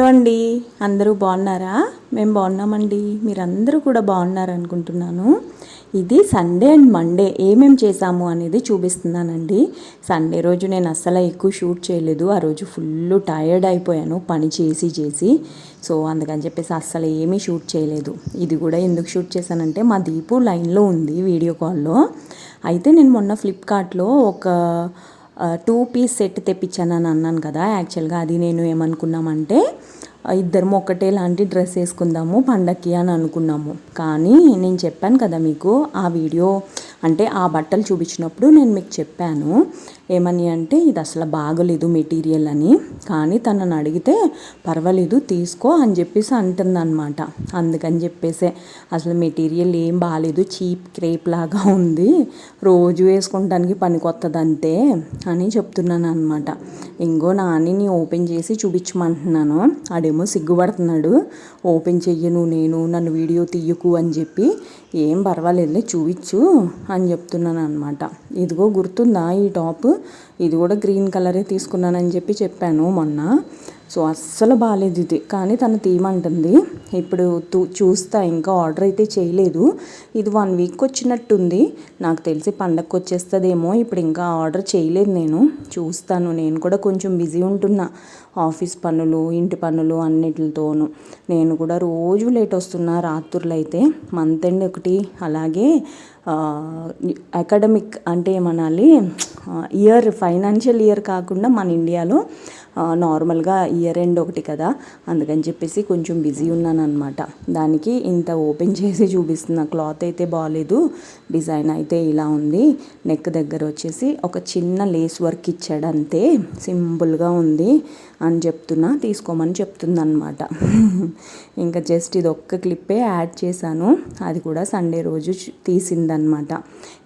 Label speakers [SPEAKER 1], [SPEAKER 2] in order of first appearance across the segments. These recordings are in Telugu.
[SPEAKER 1] హలో అండి. అందరూ బాగున్నారా? మేము బాగున్నామండి. మీరందరూ కూడా బాగున్నారు అనుకుంటున్నాను ఇది సండే అండ్ మండే. ఏమేం చేసాము అనేది చూపిస్తున్నానండి. సండే రోజు నేను అస్సలు ఎక్కువ షూట్ చేయలేదు. ఆ రోజు ఫుల్ టైర్డ్ అయిపోయాను. పని చేసి చేసి. సో అందుకని చెప్పేసి అస్సలు ఏమీ షూట్ చేయలేదు. ఇది కూడా ఎందుకు షూట్ చేశానంటే మా దీపు లైన్లో ఉంది వీడియో కాల్లో. అయితే నేను మొన్న ఫ్లిప్కార్ట్లో ఒక టూ పీస్ సెట్ తెప్పించానని అన్నాను కదా యాక్చువల్గా అది నేను ఏమనుకున్నామంటే ఇద్దరం ఒకటే లాంటి డ్రెస్ వేసుకుందాము పండక్కి అని అనుకున్నాము. కానీ నేను చెప్పాను కదా మీకు ఆ వీడియో అంటే ఆ బట్టలు చూపించినప్పుడు నేను మీకు చెప్పాను. ఏమని అంటే ఇది అసలు బాగలేదు మెటీరియల్ అని. కానీ తనని అడిగితే పర్వాలేదు తీసుకో అని చెప్పేసి అంటుందన్నమాట. అందుకని చెప్పేసే అసలు మెటీరియల్ ఏం బాగాలేదు చీప్ క్రేప్ లాగా ఉంది. రోజు వేసుకోవడానికి పనికొత్తది అంతే అని చెప్తున్నాను అనమాట ఇంకో నాని ఓపెన్ చేసి చూపించమంటున్నాను. ఆడేమో సిగ్గుపడుతున్నాడు. ఓపెన్ చెయ్యను నేను నన్ను వీడియో తీయకు అని చెప్పి ఏం పర్వాలేదులే చూపించు అని చెప్తున్నాను అనమాట ఇదిగో గుర్తుందా ఈ టాప్? ఇది కూడా గ్రీన్ కలరే తీసుకున్నానని చెప్పి చెప్పాను మొన్న. సో అస్సలు బాగాలేదు ఇది. కానీ తను తీయమంటుంది. ఇప్పుడు తూ చూస్తా. ఇంకా ఆర్డర్ అయితే చేయలేదు. ఇది వన్ వీక్ వచ్చినట్టుంది. నాకు తెలిసి పండగకి వచ్చేస్తుందేమో. ఇప్పుడు ఇంకా ఆర్డర్ చేయలేదు నేను. చూస్తాను. నేను కూడా కొంచెం బిజీ ఉంటున్నా. ఆఫీస్ పనులు ఇంటి పనులు అన్నిటితోనూ. నేను కూడా రోజు లేట్ వస్తున్నా రాత్రులు అయితే మంత్ ఎండ్ ఒకటి. అలాగే అకాడమిక్ అంటే ఏమనాలి ఇయర్ ఫైనాన్షియల్ ఇయర్ కాకుండా మన ఇండియాలో నార్మల్గా ఇయర్ ఎండ్ ఒకటి కదా. అందుకని చెప్పేసి కొంచెం బిజీ ఉన్నాను అనమాట దానికి ఇంత ఓపెన్ చేసి చూపిస్తున్న క్లాత్ అయితే బాగాలేదు డిజైన్ అయితే ఇలా ఉంది. నెక్ దగ్గర వచ్చేసి ఒక చిన్న లేస్ వర్క్ ఇచ్చాడు అంతే. సింపుల్గా ఉంది అని చెప్తున్నా. తీసుకోమని చెప్తుందనమాట ఇంకా జస్ట్ ఇది ఒక్క క్లిప్పే యాడ్ చేశాను. అది కూడా సండే రోజు తీసిందనమాట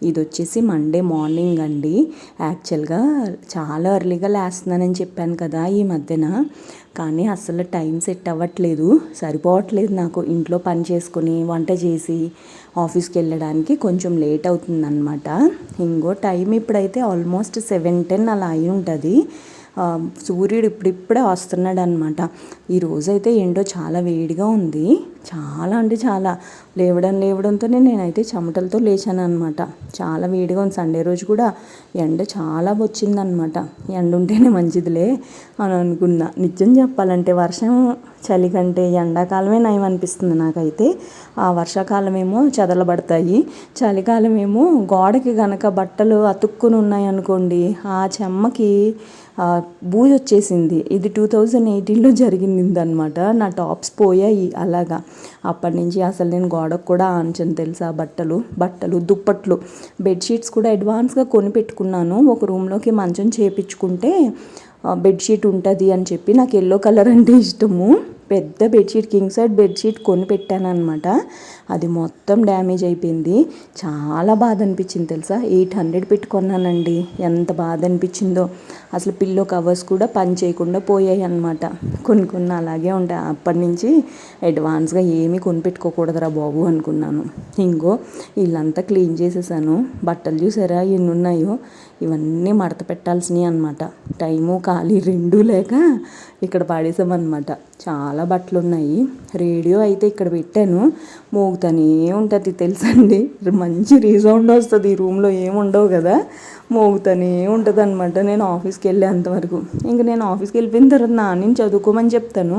[SPEAKER 1] ఇది వచ్చేసి మండే మార్నింగ్ అండి. యాక్చువల్గా చాలా ఎర్లీగా లేస్తున్నానని చెప్పాను కదా. ఈ మధ్యన. కానీ అసలు టైం సెట్ అవ్వట్లేదు. సరిపోవట్లేదు నాకు. ఇంట్లో పని చేసుకొని వంట చేసి ఆఫీస్కి వెళ్ళడానికి కొంచెం లేట్ అవుతుందన్నమాట. ఇంకో టైం ఇప్పుడైతే ఆల్మోస్ట్ సెవెన్ టెన్ అలా అయి ఉంటుంది. సూర్యుడు ఇప్పుడిప్పుడే వస్తున్నాడు అనమాట ఈరోజైతే ఏంటో చాలా వేడిగా ఉంది. చాలా అంటే చాలా. లేవడం లేవడంతోనే నేనైతే చెమటలతో లేచాను అనమాట చాలా వేడిగా ఉంది. సండే రోజు కూడా ఎండ చాలా వచ్చిందనమాట ఎండ ఉంటేనే మంచిదిలే అని అనుకున్నా. నిజం చెప్పాలంటే వర్షం చలి కంటే ఎండాకాలమే నయం అనిపిస్తుంది నాకైతే. ఆ వర్షాకాలం ఏమో చెదలబడతాయి. చలికాలం ఏమో గోడకి గనక బట్టలు అతుక్కుని ఉన్నాయి అనుకోండి ఆ చెమ్మకి బూజు వచ్చేసింది ఇది టూ థౌజండ్ ఎయిటీన్లో జరిగింది అనమాట నా టాప్స్ పోయాయి అలాగా. అప్పటి నుంచి అసలు నేను గోడకు కూడా ఆంచను తెలుసా బట్టలు బట్టలు దుప్పట్లు. బెడ్షీట్స్ కూడా అడ్వాన్స్గా కొని పెట్టుకున్నాను. ఒక రూమ్లోకి మంచం చేపించుకుంటే బెడ్షీట్ ఉంటుంది అని చెప్పి నాకు ఎల్లో కలర్ అంటే ఇష్టము. పెద్ద బెడ్షీట్ కింగ్ సైడ్ బెడ్షీట్ కొని పెట్టాను అనమాట అది మొత్తం డ్యామేజ్ అయిపోయింది. చాలా బాధ అనిపించింది తెలుసా? ఎయిట్ హండ్రెడ్ పెట్టుకున్నానండి. ఎంత బాధ అనిపించిందో అసలు పిల్లో కవర్స్ కూడా పని చేయకుండా పోయాయి అనమాట కొన్ని కొన్ని అలాగే ఉంటాయి. అప్పటి నుంచి అడ్వాన్స్గా ఏమీ కొనిపెట్టుకోకూడదురా బాబు అనుకున్నాను. ఇంకో వీళ్ళంతా క్లీన్ చేసేసాను. బట్టలు చూసారా? ఎన్ని ఉన్నాయో ఇవన్నీ మడత పెట్టాల్సినవి అనమాట టైము ఖాళీ రెండూ లేక ఇక్కడ పాడేసామన్నమాట. చాలా బట్టలు ఉన్నాయి రేడియో అయితే ఇక్కడ పెట్టాను. మోగుతూనే ఉంటుంది తెలుసండి. మంచి రీసౌండ్ వస్తుంది ఈ రూమ్లో ఏముండవు కదా. మోగుతూనే ఉంటుంది అనమాట నేను ఆఫీస్కి వెళ్ళేంతవరకు ఇంక నేను ఆఫీస్కి వెళ్ళిపోయిన తర్వాత నాన్నని చదువుకోమని చెప్తాను.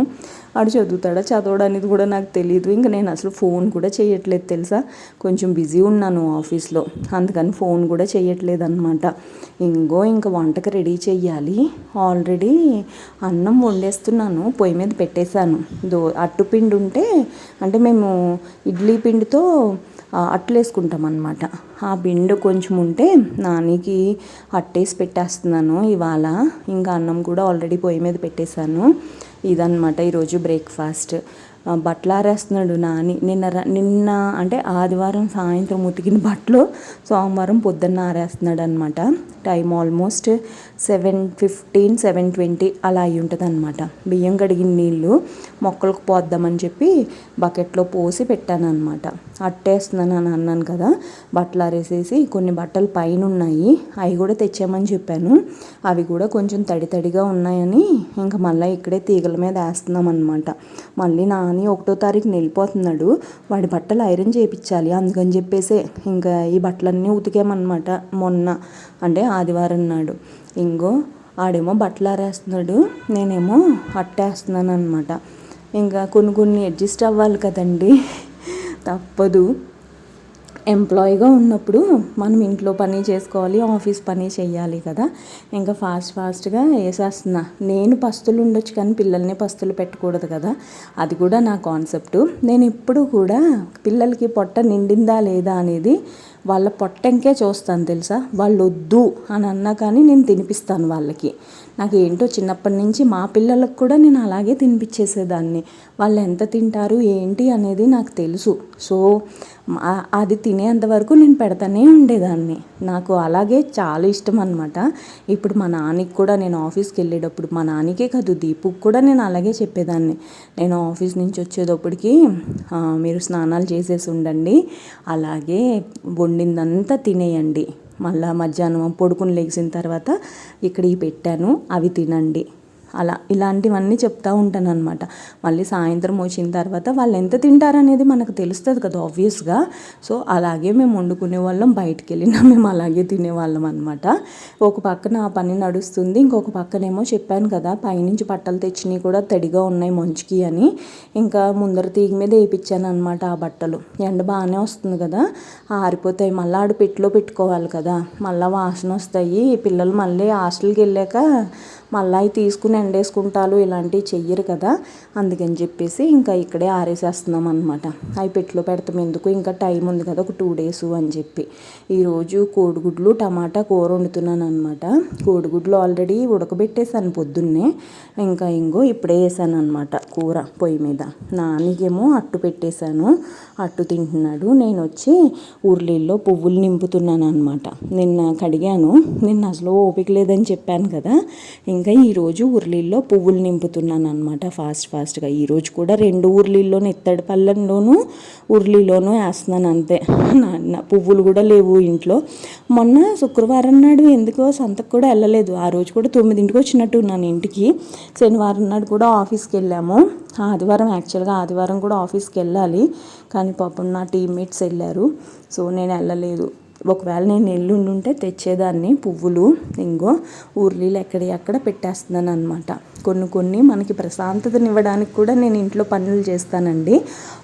[SPEAKER 1] వాడు చదువుతాడా చదవడం అనేది కూడా నాకు తెలియదు ఇంకా నేను అసలు ఫోన్ కూడా చేయట్లేదు తెలుసా? కొంచెం బిజీ ఉన్నాను ఆఫీస్లో. అందుకని ఫోన్ కూడా చేయట్లేదు అనమాట ఇంకో ఇంకా వంటకు రెడీ చేయాలి ఆల్రెడీ అన్నం వండేస్తున్నాను. పొయ్యి మీద పెట్టేశాను. దో అట్టుపిండి ఉంటే అంటే మేము ఇడ్లీ పిండితో అట్లేసుకుంటాం అనమాట ఆ పిండి కొంచెం ఉంటే నానికి అట్టేసి పెట్టేస్తున్నాను ఇవాళ. ఇంకా అన్నం కూడా ఆల్రెడీ పొయ్యి మీద పెట్టేశాను. ఇదనమాట ఈరోజు బ్రేక్ఫాస్ట్. బట్టలారేస్తున్నాడు బట్టలు ఆరేస్తున్నాడు నాని. నిన్న ర- నిన్న అంటే ఆదివారం సాయంత్రం ఉతికిన బట్టలు సోమవారం పొద్దున్న ఆరేస్తున్నాడు అనమాట time almost seven fifteen seven twenty అలా అయి ఉంటుంది అనమాట బియ్యం కడిగిన నీళ్ళు మొక్కలకు పోద్దామని చెప్పి బకెట్లో పోసి పెట్టాను అనమాట అట్టేస్తున్నాను అని అన్నాను కదా బట్టలు ఆరేసేసి కొన్ని బట్టలు పైన ఉన్నాయి అవి కూడా తెచ్చామని చెప్పాను. అవి కూడా కొంచెం తడి తడిగా ఉన్నాయని ఇంకా మళ్ళీ ఇక్కడే తీగల మీద వేస్తున్నాం అనమాట మళ్ళీ నా నాని ఒకటో తారీఖున వెళ్ళిపోతున్నాడు. వాడి బట్టలు ఐరన్ చేయించాలి అందుకని చెప్పేసే ఇంకా ఈ బట్టలన్నీ ఉతికామన్నమాట మొన్న అంటే ఆదివారం నాడు. ఇంకో ఆడేమో బట్టలు ఆరేస్తున్నాడు నేనేమో అట్టేస్తున్నాను అనమాట ఇంకా కొన్ని కొన్ని అడ్జస్ట్ అవ్వాలి కదండి. తప్పదు. ఎంప్లాయీగా ఉన్నప్పుడు మనం ఇంట్లో పని చేసుకోవాలి ఆఫీస్ పని చేయాలి కదా. ఇంకా ఫాస్ట్ ఫాస్ట్గా వేసేస్తున్నా. నేను పస్తులు ఉండొచ్చు కానీ పిల్లల్ని పస్తులు పెట్టకూడదు కదా. అది కూడా నా కాన్సెప్ట్. నేను ఇప్పుడు కూడా పిల్లలకి పొట్ట నిండిందా లేదా అనేది వాళ్ళ పొట్టంకే చూస్తాను తెలుసా? వాళ్ళు వద్దు అని అన్నా కానీ నేను తినిపిస్తాను వాళ్ళకి. నాకు ఏంటో చిన్నప్పటి నుంచి మా పిల్లలకు కూడా నేను అలాగే తినిపించేసేదాన్ని. వాళ్ళు ఎంత తింటారు ఏంటి అనేది నాకు తెలుసు. సో అది తినేంత వరకు నేను పెడతానే ఉండేదాన్ని. నాకు అలాగే చాలా ఇష్టం అనమాట ఇప్పుడు మా నాన్నకి కూడా నేను ఆఫీస్కి వెళ్ళేటప్పుడు మా నాన్నకే కాదు దీపుకి కూడా నేను అలాగే చెప్పేదాన్ని. నేను ఆఫీస్ నుంచి వచ్చేటప్పటికి మీరు స్నానాలు చేసేసి ఉండండి అలాగే వండిందంతా తినేయండి. మళ్ళీ మధ్యాహ్నం పడుకుని లేచిన తర్వాత ఇక్కడ ఇవి పెట్టాను అవి తినండి. అలా ఇలాంటివన్నీ చెప్తూ ఉంటాను అనమాట మళ్ళీ సాయంత్రం వచ్చిన తర్వాత వాళ్ళు ఎంత తింటారనేది మనకు తెలుస్తుంది కదా ఆబ్వియస్గా సో అలాగే మేము వండుకునే వాళ్ళం బయటికి వెళ్ళినా మేము అలాగే తినేవాళ్ళం అనమాట ఒక పక్కన ఆ పని నడుస్తుంది ఇంకొక పక్కనేమో చెప్పాను కదా పైనుంచి బట్టలు తెచ్చినవి కూడా తడిగా ఉన్నాయి మంచుకి అని. ఇంకా ముందర తీగ మీద వేయించాను అనమాట ఆ బట్టలు. ఎండ బాగానే వస్తుంది కదా ఆరిపోతాయి. మళ్ళీ ఆడు పెట్టిలో పెట్టుకోవాలి కదా మళ్ళీ వాసన వస్తాయి. పిల్లలు మళ్ళీ హాస్టల్కి వెళ్ళాక మళ్ళీ అవి తీసుకుని ఎండేసుకుంటారు ఇలాంటివి చెయ్యరు కదా. అందుకని చెప్పేసి ఇంకా ఇక్కడే ఆరేసేస్తున్నాం అనమాట అవి పెట్టిలో పెడతాం. ఎందుకు? ఇంకా టైం ఉంది కదా ఒక టూ డేస్ అని చెప్పి. ఈరోజు కోడిగుడ్లు టమాటా కూర వండుతున్నాను అనమాట కోడిగుడ్లు ఆల్రెడీ ఉడకబెట్టేసాను పొద్దున్నే. ఇంకా ఇంకో ఇప్పుడే వేసాను అనమాట కూర పొయ్యి మీద. నానికేమో అట్టు పెట్టేశాను. అట్టు తింటున్నాడు. నేను వచ్చి ఊర్లీల్లో పువ్వులు నింపుతున్నాను అనమాట నిన్న కడిగాను. నిన్న అసలు ఓపిక లేదని చెప్పాను కదా. ఇంకా ఈరోజు ఉర్లీల్లో పువ్వులు నింపుతున్నాను అనమాట ఫాస్ట్ ఫాస్ట్గా. ఈరోజు కూడా రెండు ఉర్లీల్లోనూ ఇత్తడి పల్లెల్లోనూ ఉర్లీలోనూ వేస్తున్నాను అంతే. నా- పువ్వులు కూడా లేవు ఇంట్లో. మొన్న శుక్రవారం నాడు ఎందుకో సంతకు కూడా వెళ్ళలేదు. ఆ రోజు కూడా తొమ్మిదింటికి వచ్చినట్టు ఉన్నాను ఇంటికి. శనివారం నాడు కూడా ఆఫీస్కి వెళ్ళాము. ఆదివారం యాక్చువల్గా ఆదివారం కూడా ఆఫీస్కి వెళ్ళాలి. కానీ పాపం నా టీమ్మేట్స్ వెళ్ళారు. సో నేను వెళ్ళలేదు. ఒకవేళ నేను ఎల్లుండి ఉంటే తెచ్చేదాన్ని పువ్వులు ఇంకో ఊర్లీలు ఎక్కడ ఎక్కడ పెట్టేస్తున్నాను అనమాట కొన్ని కొన్ని మనకి ప్రశాంతతనివ్వడానికి కూడా నేను ఇంట్లో పనులు చేస్తానండి.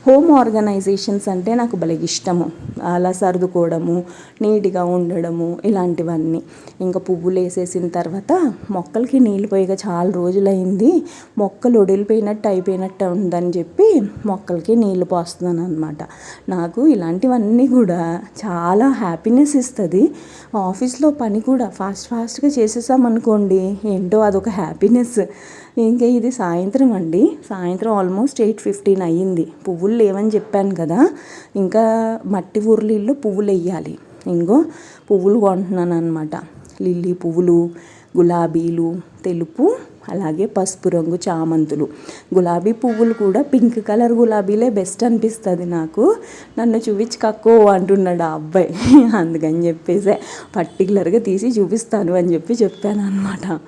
[SPEAKER 1] హోమ్ ఆర్గనైజేషన్స్ అంటే నాకు భలే ఇష్టము. అలా సర్దుకోవడము నీట్గా ఉండడము ఇలాంటివన్నీ. ఇంకా పువ్వులు వేసేసిన తర్వాత మొక్కలకి నీళ్ళు పోయగా చాలా రోజులైంది. మొక్కలు ఒడిలిపోయినట్టు అయిపోయినట్టు ఉందని చెప్పి మొక్కలకి నీళ్ళు పోస్తున్నాను అనమాట నాకు ఇలాంటివన్నీ కూడా చాలా హ్యాపీనెస్ ఇస్తుంది. ఆఫీస్లో పని కూడా ఫాస్ట్ ఫాస్ట్గా చేసేసామనుకోండి ఏంటో అదొక హ్యాపీనెస్ ఇంకా ఇది సాయంత్రం అండి. సాయంత్రం ఆల్మోస్ట్ ఎయిట్ ఫిఫ్టీన్ అయ్యింది. పువ్వులు లేవని చెప్పాను కదా. ఇంకా మట్టి ఊర్లీల్లో పువ్వులు వేయాలి ఇంకో పువ్వులు కొంటున్నాను అనమాట లిల్లీ పువ్వులు గులాబీలు తెలుపు అలాగే పసుపు రంగు చామంతులు. గులాబీ పువ్వులు కూడా పింక్ కలర్ గులాబీలే బెస్ట్ అనిపిస్తుంది నాకు. నన్ను చూపించి కక్కో అంటున్నాడు ఆ అబ్బాయి. అందుకని చెప్పేసి పర్టికులర్గా తీసి చూపిస్తాను అని చెప్పి చెప్పాను అనమాట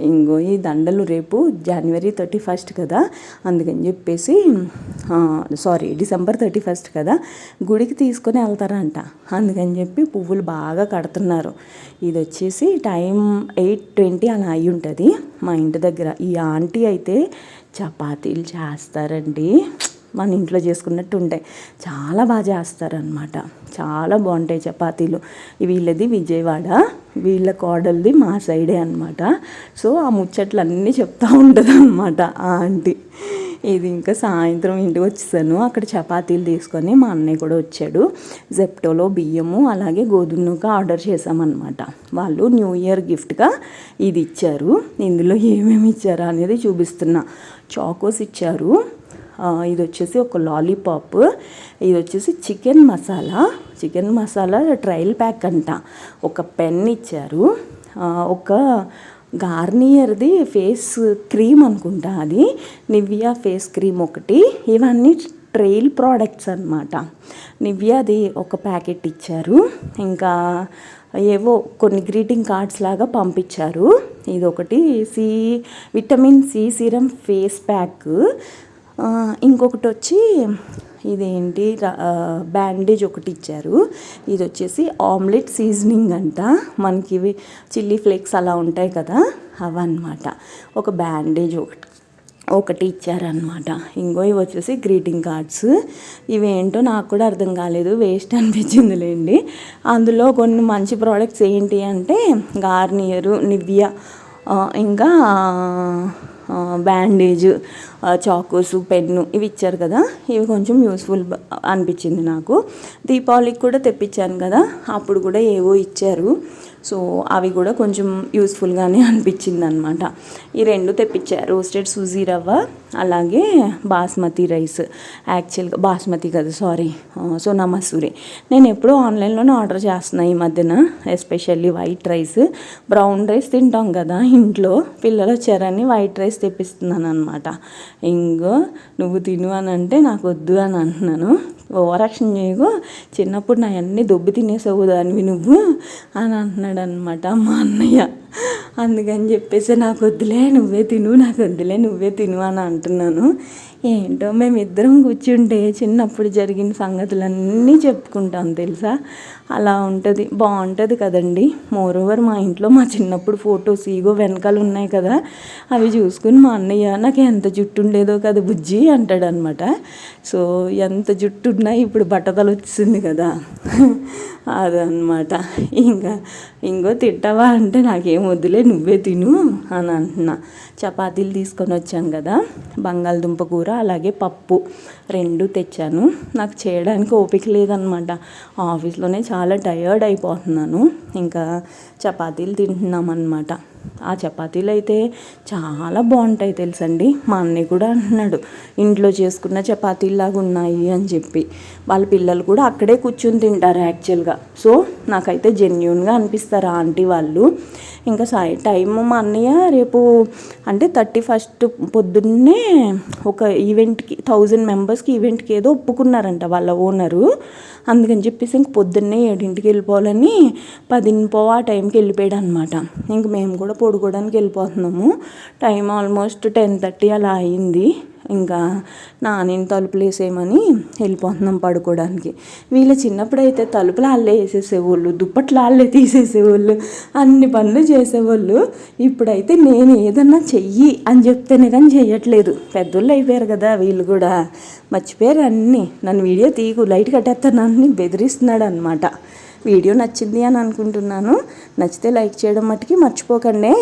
[SPEAKER 1] ఇంకో ఈ దండలు రేపు జనవరి థర్టీ ఫస్ట్ కదా. అందుకని చెప్పేసి సారీ డిసెంబర్ థర్టీ ఫస్ట్ కదా. గుడికి తీసుకొని వెళ్తారంట. అందుకని చెప్పి పువ్వులు బాగా కడుతున్నారు. ఇది వచ్చేసి టైం ఎయిట్ ట్వంటీ అలా అయి ఉంటుంది మా ఇంటి దగ్గర. ఈ ఆంటీ అయితే చపాతీలు చేస్తారండి. మన ఇంట్లో చేసుకున్నట్టు ఉంటాయి. చాలా బాగా చేస్తారనమాట చాలా బాగుంటాయి చపాతీలు. వీళ్ళది విజయవాడ. వీళ్ళ కోడలది మా సైడే అనమాట సో ఆ ముచ్చట్లు అన్నీ చెప్తూ ఉంటుంది అనమాట ఆ ఆంటీ. ఇది ఇంకా సాయంత్రం ఇంటికి వచ్చేసాను. అక్కడ చపాతీలు తీసుకొని మా అన్నయ్య కూడా వచ్చాడు. జెప్టోలో బియ్యము అలాగే గోధుమ నూక ఆర్డర్ చేశామన్నమాట. వాళ్ళు న్యూ ఇయర్ గిఫ్ట్గా ఇది ఇచ్చారు. ఇందులో ఏమేమి ఇచ్చారా అనేది చూపిస్తున్నా. చాకోస్ ఇచ్చారు. ఇది వచ్చేసి ఒక లాలీపాప్. ఇది వచ్చేసి chicken masala. Chicken masala trial pack అంట. ఒక పెన్ ఇచ్చారు. ఒక గార్నియర్ది ఫేస్ క్రీమ్ అనుకుంటా అది నివియా ఫేస్ క్రీమ్ ఒకటి. ఇవన్నీ ట్రైల్ ప్రోడక్ట్స్ అనమాట నివ్యాది ఒక ప్యాకెట్ ఇచ్చారు. ఇంకా ఏవో కొన్ని గ్రీటింగ్ కార్డ్స్ లాగా పంపించారు. ఇది ఒకటి C vitamin C serum face pack. ఇంకొకటి వచ్చి ఇదేంటి? బ్యాండేజ్ ఒకటి ఇచ్చారు. ఇది వచ్చేసి ఆమ్లెట్ సీజనింగ్ అంట. మనకి ఇవి చిల్లీ ఫ్లేక్స్ అలా ఉంటాయి కదా అవన్నమాట. ఒక బ్యాండేజ్ ఒకటి ఒకటి ఇచ్చారనమాట ఇంకో ఇవి వచ్చేసి గ్రీటింగ్ కార్డ్స్. ఇవేంటో నాకు కూడా అర్థం కాలేదు వేస్ట్ అనిపించిందిలేండి అందులో కొన్ని మంచి ప్రోడక్ట్స్ ఏంటి అంటే గార్నియరు నివ్యా ఇంకా బ్యాండేజ్ చాకోస్ పెన్ను ఇవి ఇచ్చారు కదా. ఇవి కొంచెం యూస్ఫుల్ అనిపించింది నాకు. దీపావళికి కూడా తెప్పించాను కదా. అప్పుడు కూడా ఏవో ఇచ్చారు. సో అవి కూడా కొంచెం యూస్ఫుల్గానే అనిపించింది అనమాట ఈ రెండు తెప్పించారు. రోస్టెడ్ సూజీ రవ్వ అలాగే బాస్మతి రైస్. యాక్చువల్గా బాస్మతి కదా సారీ సోనా మసూరి. నేను ఎప్పుడూ ఆన్లైన్లోనే ఆర్డర్ చేస్తున్నా ఈ మధ్యన especially white rice. Brown rice తింటాం కదా ఇంట్లో. పిల్లలు వచ్చారని వైట్ రైస్ తెప్పిస్తున్నాను అనమాట ఇంకో నువ్వు తిను అని అంటే నాకు వద్దు అని అంటున్నాను. ఓవరాక్షన్ చేయకు. చిన్నప్పుడు నా అన్నీ దొబ్బి తినేసావు దానివి నువ్వు అని అంటున్నాను. అంటున్నాడు అనమాట మా అన్నయ్య. అందుకని చెప్పేసి నాకు వద్దులే నువ్వే తిను నాకు వద్దులే నువ్వే తిను అని అంటున్నాను. ఏంటో మేమిద్దరం కూర్చుంటే చిన్నప్పుడు జరిగిన సంగతులన్నీ చెప్పుకుంటాం తెలుసా? అలా ఉంటుంది. బాగుంటుంది కదండి. మోరోవర్ మా ఇంట్లో మా చిన్నప్పుడు ఫొటోస్ ఈగో వెనకాలు ఉన్నాయి కదా. అవి చూసుకుని మా అన్నయ్య నాకు ఎంత జుట్టు ఉండేదో కదా బుజ్జి అంటాడనమాట. సో ఎంత జుట్టు ఉన్నా ఇప్పుడు బట్టతలు వచ్చింది కదా. అదనమాట. ఇంకా ఇంకో తింటావా? అంటే నాకేం వద్దులే నువ్వే తిను అని అంటున్నా. చపాతీలు తీసుకొని వచ్చాను కదా. బంగాళదుంప కూర అలాగే పప్పు. రెండు తెచ్చాను. నాకు చేయడానికి ఓపిక లేదనమాట ఆఫీస్లోనే చాలా టయర్డ్ అయిపోతున్నాను. ఇంకా చపాతీలు తింటున్నామన్నమాట. ఆ చపాతీలు అయితే చాలా బాగుంటాయి తెలుసండి. మా అన్నయ్య కూడా అంటున్నాడు ఇంట్లో చేసుకున్న చపాతీలాగా ఉన్నాయి అని చెప్పి. వాళ్ళ పిల్లలు కూడా అక్కడే కూర్చుని తింటారు యాక్చువల్గా. సో నాకైతే జెన్యున్గా అనిపిస్తారు ఆంటీ వాళ్ళు. ఇంకా సాయి టైం మా అన్నయ్య రేపు అంటే థర్టీ ఫస్ట్ పొద్దున్నే ఒక ఈవెంట్కి థౌజండ్ మెంబర్స్కి ఈవెంట్కి ఏదో ఒప్పుకున్నారంట వాళ్ళ ఓనరు. అందుకని చెప్పేసి ఇంక పొద్దున్నే ఏడింటికి వెళ్ళిపోవాలని పదింపో ఆ టైంకి వెళ్ళిపోయాడు అనమాట ఇంక మేము కూడా పడుకోవడానికి వెళ్ళిపోతున్నాము. టైం ఆల్మోస్ట్ టెన్ థర్టీ అలా అయింది. ఇంకా నానిని తలుపులు వేసేయమని వెళ్ళిపోతున్నాం పడుకోవడానికి. వీళ్ళ చిన్నప్పుడు అయితే తలుపులు వాళ్ళే వేసేసేవాళ్ళు దుప్పట్లు వాళ్ళే తీసేసేవాళ్ళు అన్ని పనులు చేసేవాళ్ళు. ఇప్పుడైతే నేను ఏదన్నా చెయ్యి అని చెప్తేనే కానీ చెయ్యట్లేదు. పెద్దోళ్ళు అయిపోయారు కదా వీళ్ళు కూడా. మర్చిపోయారు అన్నీ. నన్ను వీడియో తీయకు లైట్ కట్టేస్తాను అని బెదిరిస్తున్నాడు అనమాట వీడియో నచ్చింది అని అనుకుంటున్నాను. నచ్చితే లైక్ చేయడం మట్టుకి మర్చిపోకండి.